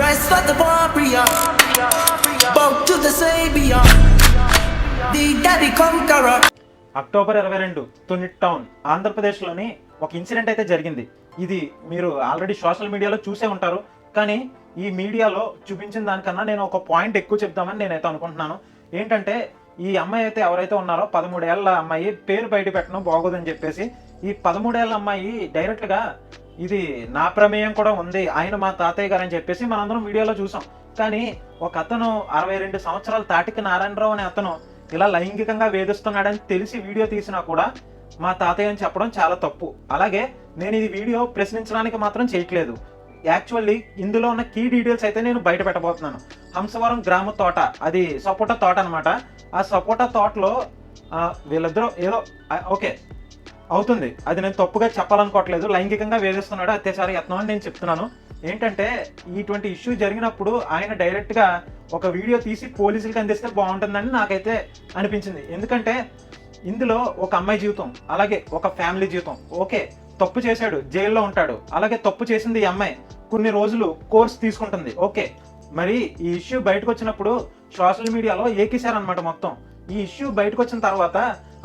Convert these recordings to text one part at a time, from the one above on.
Rise for the warrior. Bow to the savior. The daddy conqueror. October ఇరవై రెండు తునిట్ town ఆంధ్రప్రదేశ్లోని ఒక incident అయితే జరిగింది ఇది మీరు ఆల్రెడీ సోషల్ మీడియాలో చూసే ఉంటారు కానీ ఈ మీడియాలో చూపించిన దానికన్నా నేను ఒక పాయింట్ ఎక్కువ చెప్దామని నేనైతే అనుకుంటున్నాను ఏంటంటే ఈ అమ్మాయి అయితే ఎవరైతే ఉన్నారో పదమూడేళ్ళ అమ్మాయి పేరు బయట పెట్టడం బాగోదని చెప్పేసి ఈ పదమూడేళ్ళ అమ్మాయి డైరెక్ట్గా ఇది నా ప్రమేయం కూడా ఉంది. ఆయన మా తాతయ్య గారు అని చెప్పేసి మనందరం వీడియోలో చూసాం. కానీ ఒక అతను అరవై రెండు సంవత్సరాల తాటికి నారాయణరావు అనే అతను ఇలా లైంగికంగా వేధిస్తున్నాడని తెలిసి వీడియో తీసినా కూడా మా తాతయ్య అని చెప్పడం చాలా తప్పు. అలాగే నేను ఇది వీడియో ప్రశ్నించడానికి మాత్రం చేయట్లేదు. యాక్చువల్లీ ఇందులో ఉన్న కీ డీటెయిల్స్ అయితే నేను బయట పెట్టబోతున్నాను. హంసవరం గ్రామ తోట అది సపోటా తోట అనమాట ఆ సపోటా తోటలో వీళ్ళిద్దరూ ఏదో ఓకే. అవుతుంది. అది నేను తప్పుగా చెప్పాలనుకోవట్లేదు. లైంగికంగా వేధిస్తున్నాడు అత్యాచార యత్నం అని నేను చెప్తున్నాను. ఏంటంటే ఇటువంటి ఇష్యూ జరిగినప్పుడు ఆయన డైరెక్ట్గా ఒక వీడియో తీసి పోలీసులకు అందిస్తే బాగుంటుందని నాకైతే అనిపించింది. ఎందుకంటే ఇందులో ఒక అమ్మాయి జీవితం అలాగే ఒక ఫ్యామిలీ జీవితం. ఓకే తప్పు చేశాడు జైల్లో ఉంటాడు. అలాగే తప్పు చేసింది ఈ అమ్మాయి. కొన్ని రోజులు కోర్స్ తీసుకుంటుంది. ఓకే మరి ఈ ఇష్యూ బయటకు వచ్చినప్పుడు సోషల్ మీడియాలో ఏకేశారనమాట మొత్తం. ఈ ఇష్యూ బయటకు వచ్చిన తర్వాత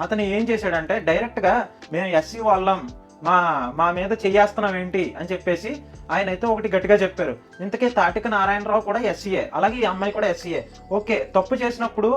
అతను ఏం చేశాడంటే డైరెక్ట్గా మేము ఎస్సీ వాళ్ళం మా మా మీద చేయేస్తున్నాం ఏంటి అని చెప్పేసి ఆయన అయితే ఒకటి గట్టిగా చెప్పారు. ఇంతకీ తాటిక నారాయణరావు కూడా ఎస్సీఏ అలాగే ఈ అమ్మాయి కూడా ఎస్సీఏ ఓకే తప్పు చేసినప్పుడు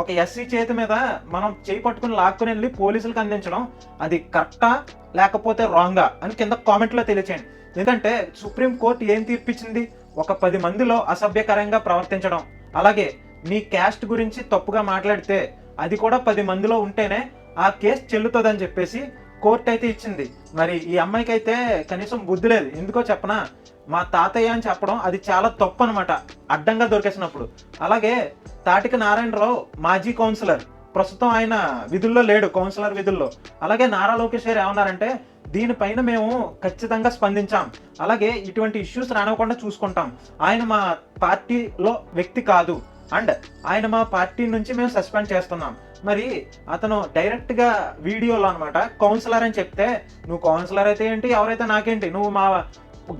ఒక ఎస్సీ చేతి మీద మనం చేయి పట్టుకుని లాక్కుని వెళ్ళి పోలీసులకు అందించడం అది కరెక్టా లేకపోతే రాంగా అని కింద కామెంట్లో తెలియచేయండి. ఎందుకంటే సుప్రీం కోర్టు ఏం తీర్పిచ్చింది? ఒక పది మందిలో అసభ్యకరంగా ప్రవర్తించడం. అలాగే నీ క్యాస్ట్ గురించి తప్పుగా మాట్లాడితే అది కూడా పది మందిలో ఉంటేనే ఆ కేసు చెల్లుతుందని చెప్పేసి కోర్ట్ అయితే ఇచ్చింది. మరి ఈ అమ్మాయికి అయితే కనీసం బుద్ధి లేదు. ఎందుకో చెప్పనా? మా తాతయ్య అని చెప్పడం అది చాలా తప్పు అనమాట అడ్డంగా దొరికేసినప్పుడు. అలాగే తాటిక నారాయణరావు మాజీ కౌన్సిలర్. ప్రస్తుతం ఆయన విధుల్లో లేడు కౌన్సిలర్ విధుల్లో. అలాగే నారా లోకేష్ గారు ఏమన్నారంటే దీనిపైన మేము ఖచ్చితంగా స్పందించాం. అలాగే ఇటువంటి ఇష్యూస్ రానివ్వకుండా చూసుకుంటాం. ఆయన మా పార్టీలో వ్యక్తి కాదు. అండ్ ఆయన మా పార్టీ నుంచి మేము సస్పెండ్ చేస్తున్నాం. మరి అతను డైరెక్ట్గా వీడియోలో అనమాట కౌన్సిలర్ అని చెప్తే నువ్వు కౌన్సిలర్ అయితే ఏంటి? ఎవరైతే నాకేంటి? నువ్వు మా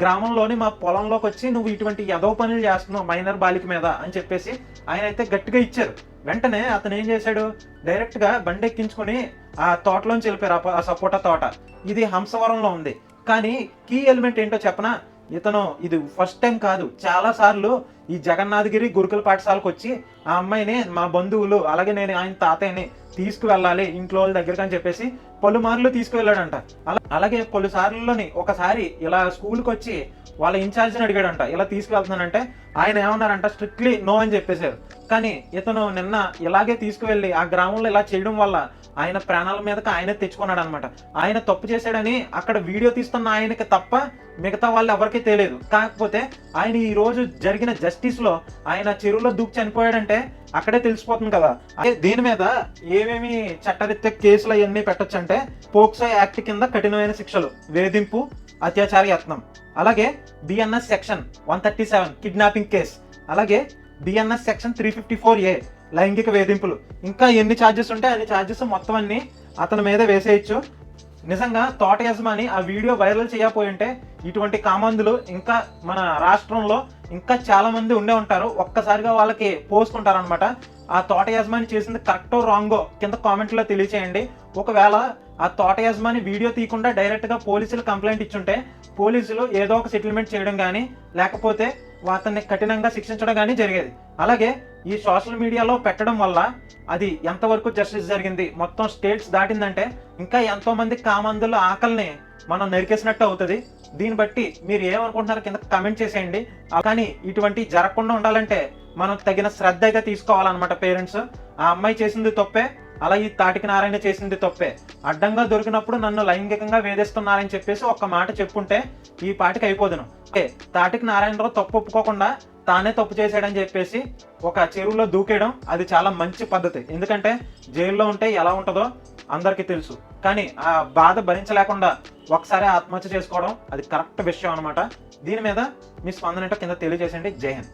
గ్రామంలోని మా పొలంలోకి వచ్చి నువ్వు ఇటువంటి యదో పనులు చేస్తున్నావు మైనర్ బాలిక మీద అని చెప్పేసి ఆయన అయితే గట్టిగా ఇచ్చారు. వెంటనే అతను ఏం చేశాడు? డైరెక్ట్గా బండి ఎక్కించుకొని ఆ తోటలోంచి వెళ్ళిపోయారు ఆ సపోటా తోట. ఇది హంసవరంలో ఉంది. కానీ కీ ఎలిమెంట్ ఏంటో చెప్పనా? ఇతను ఇది ఫస్ట్ టైం కాదు. చాలా సార్లు ఈ జగన్నాథగిరి గురుకుల పాఠశాలకు వచ్చి ఆ అమ్మాయిని మా బంధువులు అలాగే నేను ఆయన తాతయ్యని తీసుకువెళ్ళాలి ఇంట్లో వాళ్ళ దగ్గరికి అని చెప్పేసి పలుమార్లు తీసుకువెళ్ళాడంట. అలా అలాగే పలుసార్లని ఒకసారి ఇలా స్కూల్కి వచ్చి వాళ్ళ ఇన్ఛార్జిని అడిగాడంట. ఇలా తీసుకువెళ్తున్నానంటే ఆయన ఏమన్నారంట? స్ట్రిక్ట్లీ నో అని చెప్పేశారు. కానీ ఇతను నిన్న ఇలాగే తీసుకువెళ్ళి ఆ గ్రామంలో ఇలా చేయడం వల్ల ఆయన ప్రాణాల మీదకి ఆయనే తెచ్చుకున్నాడు అనమాట ఆయన తప్పు చేశాడని అక్కడ వీడియో తీస్తున్న ఆయనకి తప్ప మిగతా వాళ్ళు ఎవరికీ తెలియదు. కాకపోతే ఆయన ఈ రోజు జరిగిన జస్టిస్లో ఆయన చెరువులో దూకి చనిపోయాడంటే అక్కడే తెలిసిపోతుంది కదా. అదే దీని మీద ఏమేమి చట్టరీత్యా కేసులు అవన్నీ పెట్టచ్చు అంటే పోక్సో యాక్ట్ కింద కఠినమైన శిక్షలు వేధింపు అత్యాచార యత్నం. అలాగే BNS section one thirty seven kidnapping case. అలాగే BNS section three fifty four A లైంగిక వేధింపులు. ఇంకా ఎన్ని ఛార్జెస్ ఉంటే అన్ని ఛార్జెస్ మొత్తం అన్ని అతని మీద వేసేయచ్చు. నిజంగా తోట యజమాని ఆ వీడియో వైరల్ చేయకపోయి ఉంటే ఇటువంటి కామందులు ఇంకా మన రాష్ట్రంలో ఇంకా చాలా మంది ఉండే ఉంటారు. ఒక్కసారిగా వాళ్ళకి పోసుకుంటారనమాట ఆ తోట యజమాని చేసింది కరెక్టో రాంగో కింద కామెంట్లో తెలియచేయండి. ఒకవేళ ఆ తోట యజమాని వీడియో తీయకుండా డైరెక్ట్గా పోలీసులు కంప్లైంట్ ఇచ్చుంటే పోలీసులు ఏదో ఒక సెటిల్మెంట్ చేయడం కానీ లేకపోతే వాతన్ని కఠినంగా శిక్షించడం కానీ జరిగేది. అలాగే ఈ సోషల్ మీడియాలో పెట్టడం వల్ల అది ఎంతవరకు జస్టిస్ జరిగింది మొత్తం స్టేట్స్ దాటిందంటే ఇంకా ఎంతోమంది కామందుల ఆకలిని మనం నరికేసినట్టు అవుతుంది. దీన్ని బట్టి మీరు ఏమనుకుంటున్నారో కింద కమెంట్ చేసేయండి. కానీ ఇటువంటి జరగకుండా ఉండాలంటే మనం తగిన శ్రద్ధ అయితే తీసుకోవాలన్నమాట పేరెంట్స్ ఆ అమ్మాయి చేసింది తప్పే అలా ఈ తాటికి నారాయణ చేసింది తప్పే. అడ్డంగా దొరికినప్పుడు నన్ను లైంగికంగా వేధిస్తున్నారని చెప్పేసి ఒక్క మాట చెప్పుంటే ఈ పాటికి అయిపోదును. ఓకే తాటికి నారాయణరావు తప్పు ఒప్పుకోకుండా తానే తప్పు చేశాడని చెప్పేసి ఒక చెరువులో దూకేయడం అది చాలా మంచి పద్ధతి. ఎందుకంటే జైల్లో ఉంటే ఎలా ఉంటుందో అందరికీ తెలుసు. కానీ ఆ బాధ భరించలేకుండా ఒకసారి ఆత్మహత్య చేసుకోవడం అది కరెక్ట్ విషయం అనమాట దీని మీద మీ స్పందన ఏంటో కింద తెలియజేసండి జై హింద్.